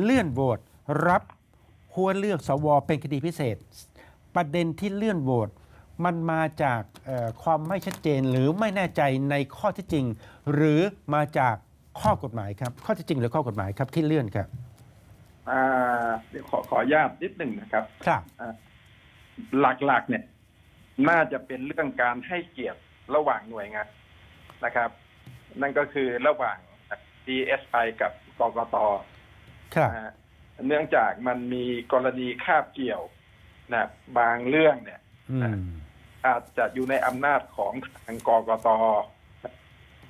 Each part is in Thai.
เลื่อนโหวตรับหัวเลือกสวเป็นคดีพิเศษ ประเด็นที่เลื่อนโหวตมันมาจากเอ่อความไม่ชัดเจนหรือไม่แน่ใจในข้อเที่จริง หรือมาจากข้อกฎหมายครับ ข้อเที่จริงหรือข้อกฎหมายครับที่เลื่อนครับอ่าเดี๋ยวขอขออนุญาตนิดหนึ่งนะครับ ครับหลักๆเนี่ย น่าจะเป็นเรื่องการให้เกียรติระหว่างหน่วยงานนะครับ นั่นก็คือระหว่าง DSI กับกกตครับนะฮะ เนื่องจากมันมีกรณีคาบเกี่ยวนะบางเรื่องเนี่ยอืมอาจจะอยู่ในอำนาจของทางกกต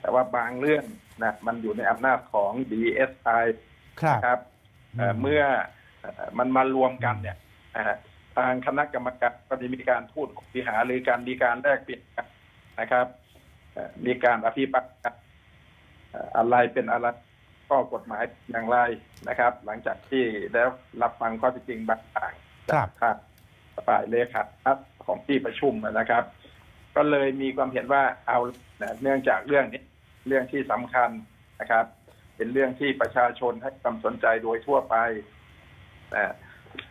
แต่ว่าบางเรื่องนะมันอยู่ในอำนาจของ DSI ครับครับเอ่ออืมเมื่อเอ่อมันมารวมกันเนี่ยนะฮะทางคณะกรรมการก็ได้มีการพูดคุยหาหรือการมีการแลกเปลี่ยนกันนะครับเอ่อมีการอภิปรายกันเอ่ออะไรเป็นอะไร ก็กฎหมายอย่างไรนะครับ หลังจากที่ได้รับฟังข้อเท็จจริงบางอย่างครัจาบกทางฝ่ายเลขาของที่ประชุมนะครับ ก็เลยมีความเห็นว่าเอาเนื่องจากเรื่องนี้เรื่องที่สำคัญนะครับ เป็นเรื่องที่ประชาชนให้ความสนใจโดยทั่วไปนะ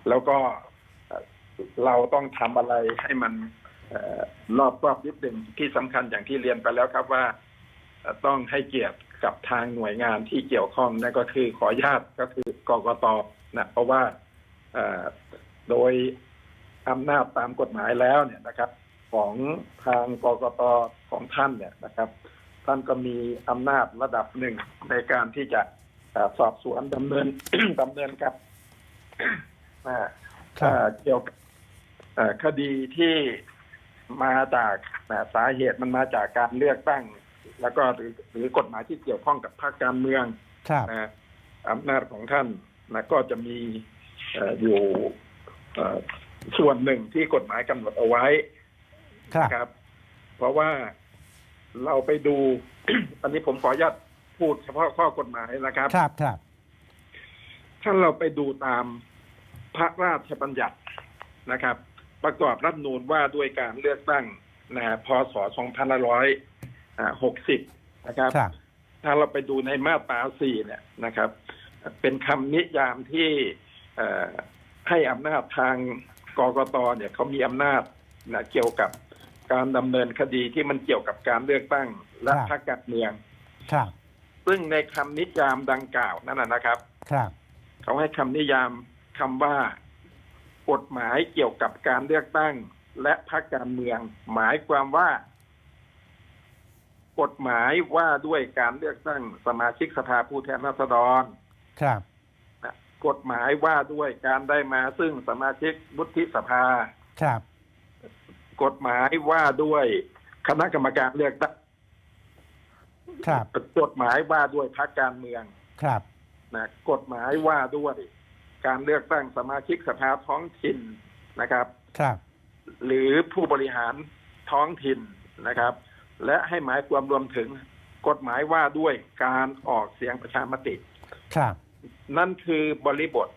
แล้วก็เอ่อเราต้องทำอะไรให้มันเออรอบรอบนิดหนึ่งที่สำคัญอย่างที่เรียนไปแล้วครับว่าเอ่อต้องให้เกียรติ กับทางหน่วยงานที่เกี่ยวข้องนั่นก็คือขออนุญาตก็คือกกตนะเพราะว่าเอ่อโดยอำนาจตามกฎหมายแล้วเนี่ยนะครับ ของทางกกตของท่านเนี่ยนะครับ ท่านก็มีอำนาจระดับหนึ่งในการที่จะเอ่อสอบสวนดำเนินดำเนินกับอ่าครับเอ่อเกี่ยวกับเอ่อคดีที่มาจากอ่าสาเหตุมันมาจากการเลือกตั้ง แล้วก็หรือหรือกฎหมายที่เกี่ยวข้องกับภาคการเมืองรันะอำนาจของท่านนะก็จะมีอยู่ส่วนหนึ่งที่กฎหมายกำหนดเอาไว้ครับ เพราะว่าเราไปดู อันนี้ผมขออนุญาตพูดเฉพาะข้อกฎหมายนะครับ ครับครับถ้าเราไปดูตามพระราชบัญญัตินะครับ ประกอบรัฐนูนว่าด้วยการเลือกตั้งนะพศ2500 หกสิบนะครับถ้าเราไปดูในมาตราสี่เนี่ยนะครับ เป็นคำนิยามที่เอ่อให้อำนาจทางกรกตเนี่ยเขามีอำนาจนะเกี่ยวกับการดำเนินคดีที่มันเกี่ยวกับการเลือกตั้งและพักการเมือง ครับซึ่งในคำนิยามดังกล่าวนั่นนะนะครับ ครับเขาให้คำนิยามคำว่ากฎหมายเกี่ยวกับการเลือกตั้ง และพักการเมือง หมายความว่า กฎหมายว่าด้วยการเลือกตั้งสมาชิกสภาผู้แทนราษฎรครับนะกฎหมายว่าด้วยการได้มาซึ่งสมาชิกวุฒิสภา ครับ กฎหมายว่าด้วยคณะกรรมการเลือกตั้งครับกฎหมายว่าด้วยพรรคการเมือง ครับนะกฎหมายว่าด้วยการเลือกตั้งสมาชิกสภาท้องถิ่นนะครับ ครับ หรือผู้บริหารท้องถิ่นนะครับ และให้หมายความรวมถึงกฎหมายว่าด้วยการออกเสียงประชามติ ครับ นั่นคือบริบท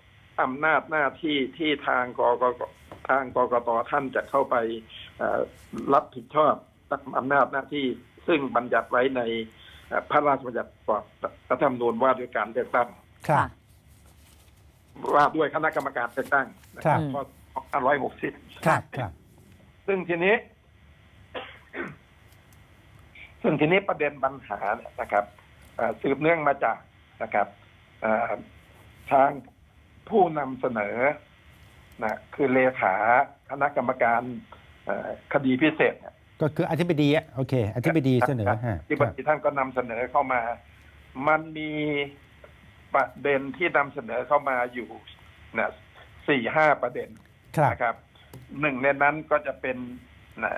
อำนาจหน้าที่ที่ทางกกตทางกกตท่านจะเข้าไปเอ่อรับผิดชอบตามอำนาจหน้าที่ซึ่งบัญญัติไว้ในเอ่อพระราชบัญญัติประกอบรัฐธรรมนูญว่าด้วยการเลือกตั้งครับว่าด้วยคณะกรรมการเลือกตั้งนะครับครับข้อ560ครับครับ ซึ่งทีนี้ ซึ่งทีนี้ประเด็นปัญหาเนี่ยนะครับเอ่อสืบเนื่องมาจากนะครับเอ่อทางผู้นำเสนอนะคือเลขาคณะกรรมการเอ่อคดีพิเศษเนี่ยก็คืออธิบดีอะโอเค อธิบดีเสนอฮะที่ครับท่านก็นำเสนอเข้ามา มันมีประเด็นที่นำเสนอเข้ามาอยู่นะสี่ห้าประเด็นครับนะครับหนึ่งในนั้นก็จะเป็นนะ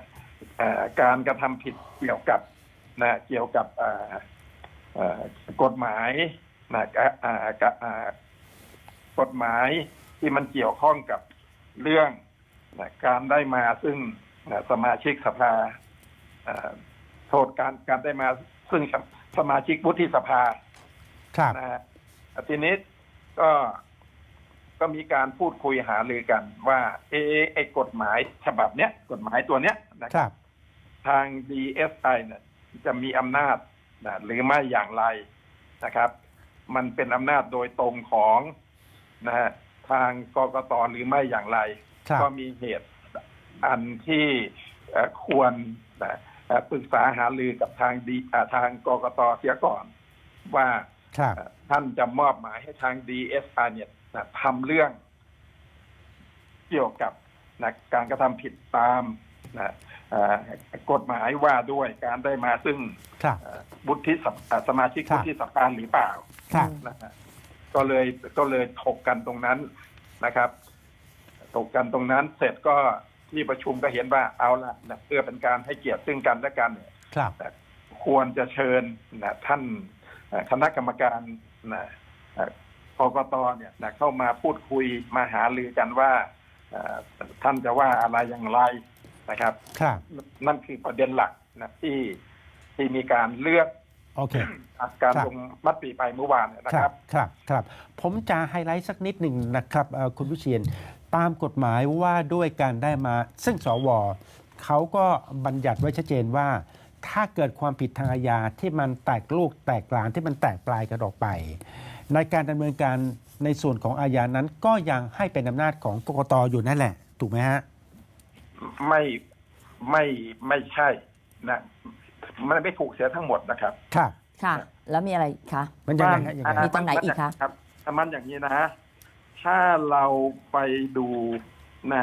เอ่อการกระทำผิดเกี่ยวกับ นะเกี่ยวกับเอ่อเอ่อกฎหมายนะกะอ่ากะอ่ากฎหมายที่มันเกี่ยวข้องกับเรื่องนะการได้มาซึ่งนะสมาชิกสภาเอ่อโทษการการได้มาซึ่งสมาชิกวุฒิสภาครับนะฮะทีนี้ก็ก็มีการพูดคุยหารือกัน ว่า เอะไอ้กฎหมายฉบับเนี้ยกฎหมายตัวเนี้ยนะคครัรับบทาง DSI เนี่ย จะมีอำนาจนะหรือไม่อย่างไรนะครับ มันเป็นอำนาจโดยตรงของนะฮะทางกกตหรือไม่อย่างไร ครับก็มีเหตุอันที่เอ่อควรนะเอ่อปรึกษาหารือกับทางดีอ่าทางกกตเสียก่อน ว่าครับเอ่อท่านจะมอบหมายให้ทาง DSI เนี่ยนะทำเรื่อง เกี่ยวกับนะการกระทำผิดตาม นะเอ่อกฎหมายว่าด้วยการได้มาซึ่งครับเอ่อวุฒิสภาสมาชิกครับวุฒิสภาหรือเปล่าครับนะฮะก็เลยก็เลยถกกันตรงนั้นนะครับ ถกกันตรงนั้นเสร็จก็ที่ประชุมก็เห็นว่าเอาละนะเพื่อเป็นการให้เกียรติซึ่งกันและกันเนี่ยครับนะควรจะเชิญนะท่านเอ่อคณะกรรมการนะเอ่อกกตเนี่ยนะเข้ามาพูดคุยมาหารือกันว่าเอ่อท่านจะว่าอะไรอย่างไร นะครับ ครับนั่นคือประเด็นหลักนะที่ที่มีการเลือกโอเค การครับลงมติไปเมื่อวานเนี่ยนะคครัรับบครับครับ ผมจะไฮไลท์สักนิดหนึ่งนะครับเอ่อคุณวิเชียนตามกฎหมายว่าด้วยการได้มา ซึ่งสวเขาก็บัญญัติไว้ชัดเจนว่า ถ้าเกิดความผิดทางอาญาที่มันแตกลูกแตกกลานที่มันแตกปลายกันออกไป ในการดำเนินการในส่วนของอาญานั้นก็ยังให้เป็นอำนาจของกกตอยู่นั่นแหละ ถูกไหมฮะ ไม่ไม่ไม่ใช่นะมันไม่ถูกเสียทั้งหมดนะครับครับค่ะ แล้วมีอะไรอีกคะ มันยังไงฮะยังไงมีตรงไหนอีกคะ รับมันอย่างนี้นะถ้าเราไปดูนะ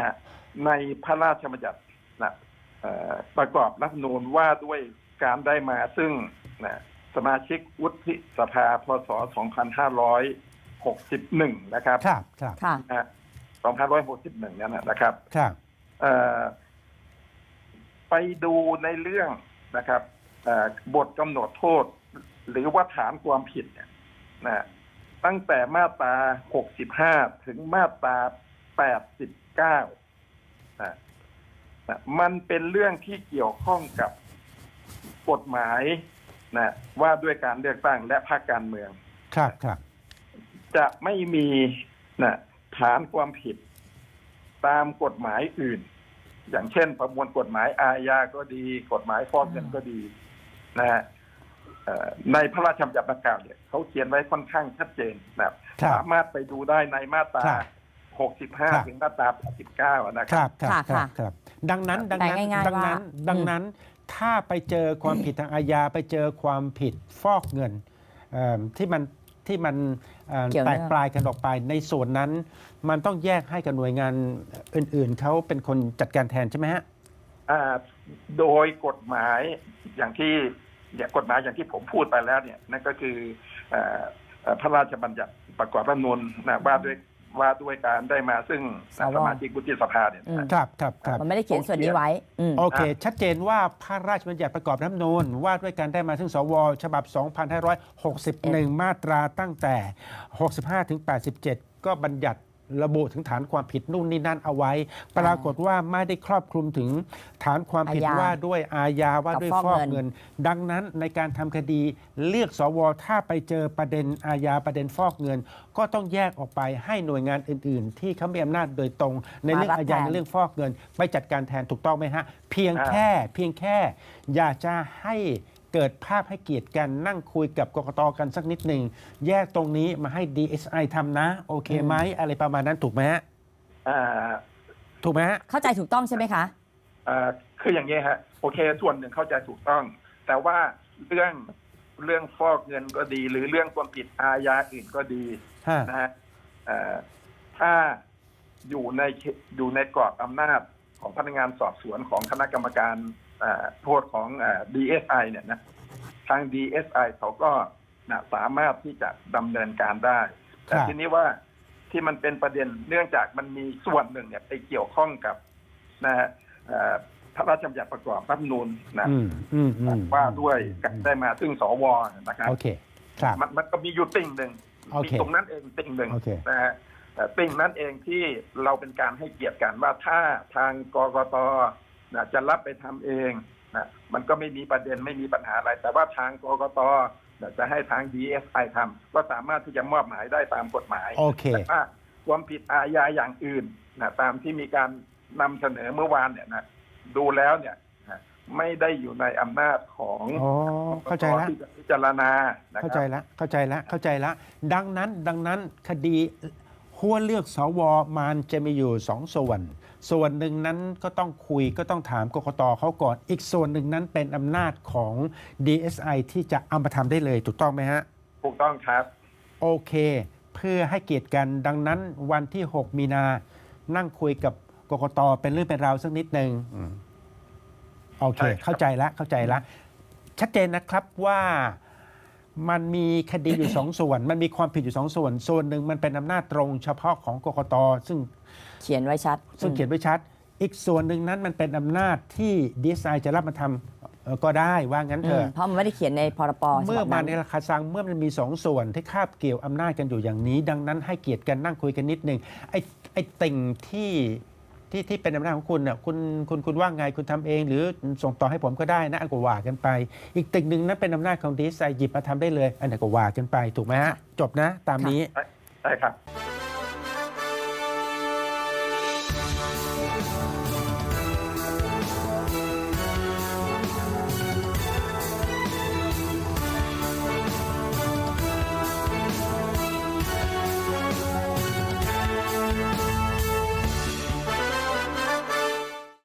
ในพระราชบัญญัตินะเอ่อประกอบรัฐธรรมนูญว่าด้วยการได้มาซึ่งนะสมาชิกวุฒิสภาพศ 2561 นะครับครับครับค่ะ นะ2561 เนี่ยนะครับ ครับเอ่อ ไปดูในเรื่องนะครับเอ่อบทกำหนดโทษ หรือว่าฐานความผิดเนี่ยนะตั้งแต่มาตรา 65 ถึงมาตรา 89นะนะมันเป็นเรื่องที่เกี่ยวข้องกับกฎหมายนะว่าด้วยการเลือกตั้งและภาคการเมือง ครับครับ จะไม่มีนะฐานความผิดตามกฎหมายอื่น อย่างเช่น ประมวลกฎหมายอาญาก็ดี กฎหมายฟอกเงินก็ดีนะฮะเอ่อในพระราชบัญญัติดังกล่าวเนี่ยเขาเขียนไว้ค่อนข้างชัดเจนนะครับครับสามารถไปดูได้ในมาตราครับครับ65 ถึงมาตรา 89 นะคครับรับครับคค่ะรับครับ ดังนั้นดังนั้นแปลง่ายๆดังนั้นว่าดังนั้นถ้าไปเจอความผิดทางอาญาไปเจอความผิดฟอกเงินเอิ่มที่มันที่มันเอ่อเกี่ยวแตเนื่กองปลายกันออกไปในส่วนนั้น มันต้องแยกให้กับหน่วยงาน อื่น ๆ เขาเป็นคนจัดการแทนใช่ไหมฮะอ่าโดยกฎหมายอย่างที่เนี่ยกฎหมายอย่างที่ผมพูดไปแล้วเนี่ยนั่นก็คือเอ่อเอ่อพระราชบัญญัติประกอบรัฐธรรมนูญนะว่าด้วยว่าด้วยการได้มาซึ่งสวสมาชิกวุฒิสภาเนี่ยอืมครับครับครับมันไม่ได้เขียนส่วนนี้ไว้อืมโอเค ชัดเจนว่าพระราชบัญญัติประกอบรัฐธรรมนูญว่าด้วยการได้มาซึ่งสว ฉบับ 2561 มาตราตั้งแต่ 65ถึง87 ก็บัญญัติ ระบุถึงฐานความผิดนู่นนี่นั่นเอาไว้ ปรากฏว่าไม่ได้ครอบคลุมถึงฐานความผิดอาญาว่าด้วยอาญาว่าด้วยกับฟฟออกกเงิน เงิน ดังนั้นในการทำคดีเลือกสวถ้าไปเจอประเด็นอาญาประเด็นฟอกเงิน ก็ต้องแยกออกไปให้หน่วยงานอื่น ๆ ที่เขามีอำนาจโดยตรง ในเรื่องอาญาในเรื่องฟอกเงิน ไปจัดการแทนถูกต้องไหมฮะ เพียงอ่า แค่เพียงแค่ อยากจะให้ เกิดภาพให้เกียรติกันนั่งคุยกับกกตกันสักนิดหนึ่งแยกตรงนี้มาให้ DSI ทำนะ โอเคไหมอะไรประมาณนั้นถูกไหมฮะอ่าถูกไหมฮะเข้าใจถูกต้องใช่ไหมคะ อ่าคืออย่างนี้ฮะโอเค ส่วนหนึ่งเข้าใจถูกต้อง แต่ว่าเรื่องเรื่องฟอกเงินก็ดี หรือเรื่องความผิดอาญาอื่นก็ดีฮะนะฮะเอ่อถ้าอยู่ในเขอยู่ในกรอบอำนาจของพนักงานสอบสวนของคณะกรรมการอ่า โทษของอ่า DSI เนี่ยนะทาง DSI เขาก็นะสามารถที่จะดำเนินการได้ แต่ครับทีนี้ว่าที่มันเป็นประเด็นเนื่องจากมันมีส่วนหนึ่งเนี่ยไปเกี่ยวข้องกับนะฮะเอ่อพระราชบัญญัติประกอบรัฐธรรมนูญนะอืมอืมอืมว่าด้วยการได้มาซึ่งสวนะครับโอเคครับมันมันก็มีอยู่ติ่งหนึ่งโอมีเคตรงนั้นเองติ่งหนึ่งโอเคนะฮะแต่ติ่งนั้นเองที่เราเป็นการให้เกียรติกันว่าถ้าทางกกต นะจะรับไปทำเองนะมันก็ไม่มีประเด็นไม่มีปัญหาอะไร แต่ว่าทางกกตนะจะให้ทาง DSI ทำก็สามารถที่จะมอบหมายได้ตามกฎหมายโอเคแต่ว่าความผิดอาญาอย่างอื่นนะตามที่มีการนำเสนอเมื่อวานเนี่ยนะดูแล้วเนี่ยนะไม่ได้อยู่ในอำนาจของอ๋อเข้าใจแล้วที่จะพิจารณานะคเข้ารับใจแล้วเข้าใจแล้วเข้าใจแล้วดังนั้นดังนั้นคดีหขั้วเลือกสวมันจะมีอยู่สองส่วน ส่วนหนึ่งนั้นก็ต้องคุยก็ต้องถามกกตเขาก่อน อีกส่วนหนึ่งนั้นเป็นอำนาจของ DSI ที่จะเอามาทำได้เลยถูกต้องไหมฮะ ถูกต้องครับ โอเค เพื่อให้เกียรติกันดังนั้นวันที่ 6 มีนา นั่งคุยกับกกตเป็นเรื่องเป็นราวสักนิดหนึ่งอืมโอเค ใช่ครับ เข้าใจละเข้าใจละชัดเจนนะครับว่า มันมีคดีอยู่ สองส่วน มันมีความผิดอยู่สองส่วน ส่วนหนึ่งมันเป็นอำนาจตรงเฉพาะของกกตซึ่งเขียนไว้ชัดซึ่งเขียนไว้ชัด อีกส่วนหนึ่งนั้นมันเป็นอำนาจที่ดีไซน์จะรับมาทำเอ่อก็ได้ว่างั้นอืเถมอะ เพราะมันไม่ได้เขียนในพรปฉเมื่อบับมานั้นในราคาซังเมื่อมันมีสองส่วนที่คาบเกี่ยวอำนาจกันอยู่อย่างนี้ ดังนั้นให้เกียรติกันนั่งคุยกันนิดหนึ่งไอ้ไอ้ติ่งที่ ที่ที่เป็นอำนาจของคุณน่ะคุณคุณคุณว่าไงคุณทำเอง หรือส่งต่อให้ผมก็ได้นะอันก็ว่ากันไป อีกติ่งหนึ่งนั้นเป็นอำนาจของดีไซน์หยิบมาทำได้เลย อันนั้นก็ว่ากันไปถูกไหมฮะจบนะตามนี้ได้ครับ